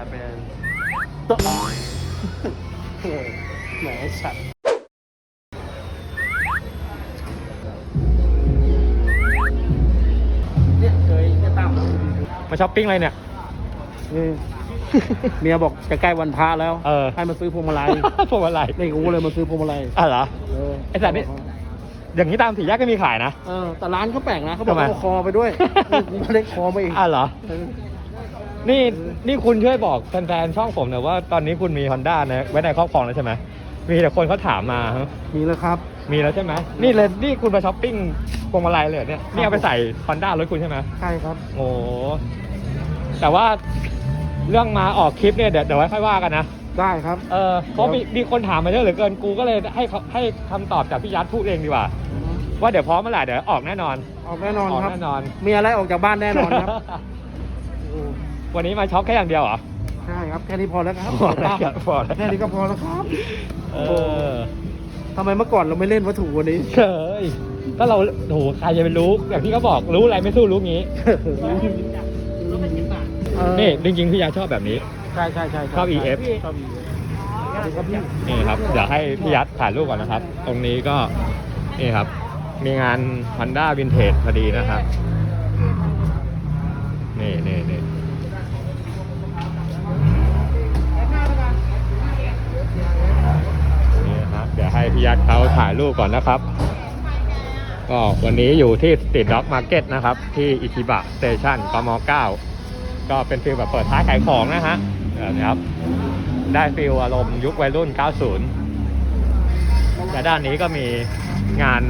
เออแหมสัตว์เนี่ยเคยจะตามมาช้อปปิ้งอะไรเนี่ย นี่ เมียบอกจะใกล้วันพระแล้วเออ ให้มาซื้อพวงมาลัยพวงมาลัยนี่กูเลยมาซื้อพวงมาลัยอะเหรอเออไอ้สัตว์นี่อย่างนี้ตามสี่แยกก็มีขายนะ เออแต่ร้านเขาแปลกนะเขาบอกทำไมเอาคอไปด้วยกูไม่ได้คอมาเองอะเหรอ เออ นี่นี่คุณช่วยบอกแฟนๆช่องผมหน่อยว่าตอนนี้คุณมี Honda นะไว้ในครอบครองแล้วใช่ไหมมีแต่คนเขาถามมาฮะมีแล้วครับ มีแล้วใช่ไหมนี่เลยนี่คุณมาช้อปปิ้งพวงมาลัยเลยเหรอเนี่ยนี่เอาไปใส่ Honda รถคุณใช่ไหมใช่ครับ โอ้แต่ว่าเรื่องมาออกคลิปเนี่ยเดี๋ยวเดี๋ยวไว้ค่อยว่ากันนะได้ครับ เออเพราะมีมีคนถามมาเยอะเหลือเกินกูก็เลยให้เขาให้คำตอบจากพี่ยัดพูดเองดีกว่า ว่าเดี๋ยวพร้อมเมื่อไหร่เดี๋ยวออกแน่นอน ออกแน่นอนออกครับ แน่นอนมีอะไรออกจากบ้านแน่นอนครับโอ้ วันนี้มาช็อปแค่อย่างเดียวเหรอ ใช่ครับแค่นี้พอแล้วครับพอแล้วครับพอแล้ว แค่นี้ก็พอแล้วครับเออทำไมเมื่อก่อนเราไม่เล่นวัตถุวันนี้เฮ้ยก็เราโหใครจะไปรู้ อย่างที่เขาบอกรู้อะไรไม่สู้รู้งี้ นี่จริงๆพี่ยาชอบแบบนี้ ใช่ใช่ใช่ชอบ EF ชอบ EF ครับพี่นี่ครับเดี๋ยวให้พี่ยัดถ่ายรูปก่อนนะครับ ตรงนี้ก็นี่ครับ มีงาน Honda Vintage พอดีนะครับ นี่นี่นี่นี่นะครับเดี๋ยวให้พี่ยัดเขา ถ่ายรูปก่อนนะครับ ก็วันนี้อยู่ที่ Street Dog Market นะครับ ที่อิชิบะสเตชันกม9ก็เป็นฟิลแบบเปิดท้ายขายของนะฮะเออนะครับ ได้ฟิลอารมณ์ยุควัยรุ่น 90 และด้านนี้ก็มีงาน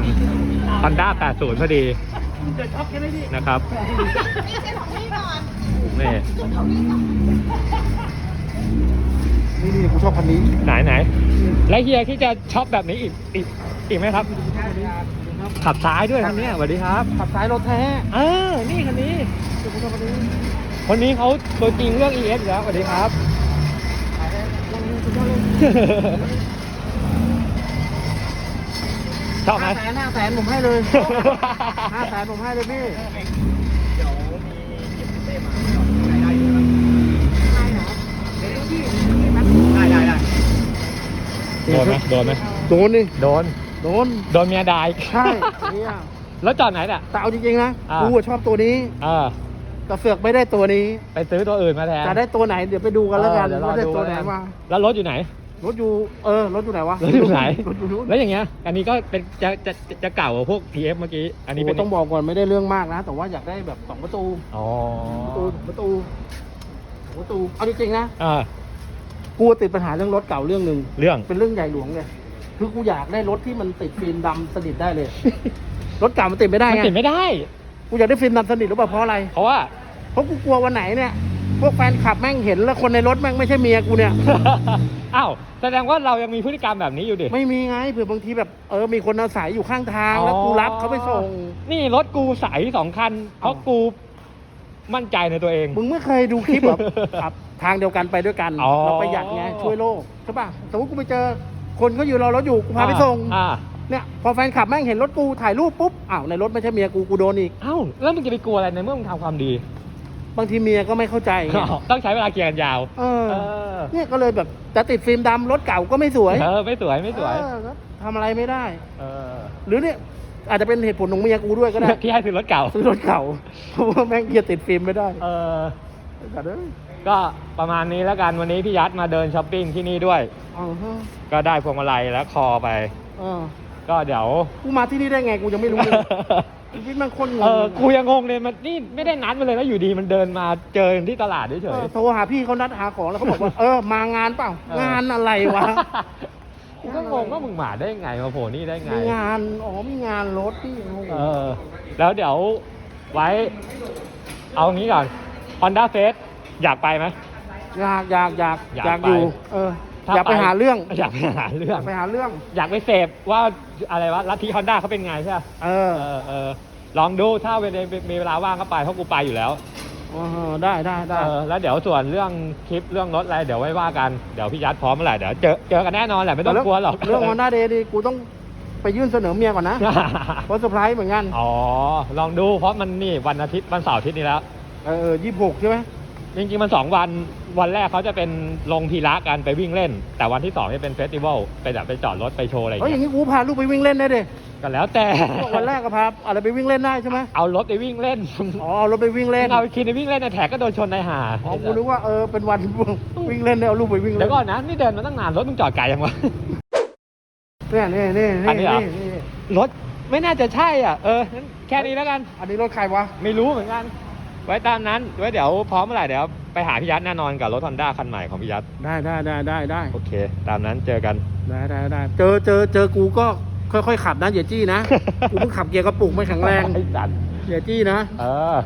Honda 80 พอดีนะครับนี่นี่นี่กู ชอบคันนี้ไหนไหนและเฮียที่จะช็อปแบบนี้อีกอีกอีกไหมครับ ขับซ้ายด้วยคันเนี้ยสวัสดีครับขับสายรถแท้เออนี่คันนี้กูชอบคันนี้คนนี้เขาตัวจริงเรื่อง ES อยู่แล้วสวัสดีครับชอบไหมห้าแสนห้าแสนผมให้เลยห้าแสนผมให้เลยพี่ โดนไหมโดนไหมโดนนี่โดน โดน โดนเมียด่าอีกใช่เนี่ยแล้วจอดไหนเนี่ยแต่เอาจริงๆนะอ่ากูอะชอบตัวนี้เออ แต่เสือกไม่ได้ตัวนี้ไปซื้อตัวอื่นมาแทน จะได้ตัวไหนเดี๋ยวไปดูกันแล้วกันเออเดี๋ยวรอว่าได้ดูตัวไหนแล้วกัน มาแล้วรถอยู่ไหน รถอยู่เออรถอยู่ไหนวะรถอยู่ไหน รถอยู่นู้นแล้วอย่างเงี้ย อันนี้ก็เป็นจะจะจะจะเก่ากว่าพวก PF เมื่อกี้ อันนี้เป็นโต้องบอกก่อนไม่ได้เรื่องมากนะ แต่ว่าอยากได้แบบสองประตูอ๋อประตูประตูสองประตูเอาจริงๆนะ อ่า กูติดปัญหาเรื่องรถเก่าเรื่องหนึ่งเรื่อง เป็นเรื่องใหญ่หลวงเลยคือกูอยากได้รถที่มันติดฟิล์มดำสนิทได้เลย รถเก่ามันติดไม่ได้มันไงติดไม่ได้ กูอยากได้ฟิล์มดำสนิทหรือเปล่าเพราะอะไร เพราะว่า เพราะกูกลัววันไหนเนี่ย พวกแฟนขับแม่งเห็นแล้วคนในรถแม่งไม่ใช่เมียกูเนี่ย อ้าวแสดงว่าเรายังมีพฤติกรรมแบบนี้อยู่ดิ ไม่มีไงเผื่อบางทีแบบเออมีคนอาศัยอยู่ข้างทางแล้วกูรับเขาไปส่ง นี่รถกูใสสองคันเพราะกูมั่นใจในตัวเอง มึงไม่เคยดูคลิปแบบขับ ทางเดียวกันไปด้วยกันอ๋อ เราประหยัดไงช่วยโลกใช่ป่ะสมมติกูไปเจอ คนเขาอยู่รอรถอยู่กูพาไปส่งอ่าเนี่ยพอแฟนขับแม่งเห็นรถกูถ่ายรูปปุ๊บอ้าวในรถไม่ใช่เมียกูกูโดนอีก เอ้าแล้วมึงจะไปกลัวอะไรในเมื่อมึงทำความดี บางทีเมียก็ไม่เข้าใจไงต้องใช้เวลาเกียร์กันยาว เออ เออเนี่ยก็เลยแบบจะติดฟิล์มดำรถเก่าก็ไม่สวยเออไม่สวยไม่สวยเออก็ทำอะไรไม่ได้ เออหรือเนี่ยอาจจะเป็นเหตุผลของเมียกูด้วยก็ได้ที่ให้ซื้อรถเก่า ซื้อรถเก่าเพราะว่าแม่งเกียร์ติดฟิล์มไม่ได้เออแต่เด้อ ก็ประมาณนี้แล้วกันวันนี้พี่ยัดมาเดินช้อปปิ้งที่นี่ด้วย อ๋อฮะก็ได้พวงมาลัยและคอไป เออก็เดี๋ยว กูมาที่นี่ได้ไงกูยังไม่รู้เลยชีวิตมันคนงงเออกูยังงงเลยมันนี่ไม่ได้นัดมาเลยแล้วอยู่ดีมันเดินมาเจอที่ตลาดเฉเอยอโทรหาพี่เขานัดหาของแล้วเขาบอกว่า เออมางานเปล่าเอองานอะไรวะ กูก็งงว่ามึงมาได้ไงมาโผล่นี่ได้ไง มีงาน อ๋อมีงานรถพี่งงเออ แล้วเดี๋ยวไว้ เอางี้ก่อน Honda f a c e อยากไปไหม อยากอยากอยากอยากอยากอยู่ ไปเออ ถ้าอยากไปไป หาเรื่องอยากไปหาเรื่องไปหาเรื่อง อยากไปเสพว่าอะไรวะลัทธิฮอนด้าเขาเป็นไงใช่ไหมเออเออเออลองดูถ้าเวลามีเวลาว่างก็ไปเพราะกูไปอยู่แล้วเออได้ได้ได้ เออแล้วเดี๋ยวส่วนเรื่องคลิปเรื่องรถอะไรเดี๋ยวไว้ว่ากันเดี๋ยวพี่ยัดพร้อมเมื่อไหร่เดี๋ยวเจอเจอกันแน่นอนแหละไม่ต้องกลัวหรอกเรื่องฮอนด้าเดย์ดีกูต้องไปยื่นเสนอเมียก่อนนะ เพราะเซอร์ไพรส์เหมือนกัน อ๋อลองดูเพราะมันนี่วันอาทิตย์วันเสาร์อาทิตย์นี้แล้ว เออยี่สิบหกใช่ไหม จริงๆมันสองวันวันแรกเขาจะเป็นลงพีระกันไปวิ่งเล่น แต่วันที่สองจะเป็นเฟสติวัลไปแบบไปจอดรถไปโชว์อะไรอย่างเฮ้ยอเงี้ย่ายงนี้กูพาลูกไปวิ่งเล่นได้ดิก็แล้วแต่บอกวันแรกก็พาอะไรไปวิ่งเล่นได้ใช่ไหมเอารถไปวิ่งเล่นอ๋อเอารถไปวิ่งเล่นเอาคิดในวิ่งเล่นในแท็กก็โดนชนในหาอ๋อกูนึกว่าเออเป็นวัน วิ่งเล่นเนี่ยเอาลูกไปวิ่งเดี๋เล่ยนวก่อนนะนี่เดินมาตั้งนานรถมึงจอดไกลยังวะ เนี่ยนี่นี่อันนี้นี่เหรอนี่นี่รถไม่น่าจะใช่อะเอองั้นแค่นี้แล้วกัน อันนี้รถใครวะไม่รู้เหมือนกัน ไว้ตามนั้นไว้เดี๋ยวพร้อมเมื่อไหร่เดี๋ยวไปหาพี่ยัดแน่นอนกับรถฮอนด้าคันใหม่ของพี่ยัดได้ได้ได้ได้ได้โอเค ตามนั้นเจอกัน ได้ได้ได้เจอเจอเจอกูก็ค่อยๆขับนะอย่าจี้นะ กูเพิ่งขับเกียร์กระปุกไม่แข็งแรงไอ้สัตว์อย่าจี้นะ เออ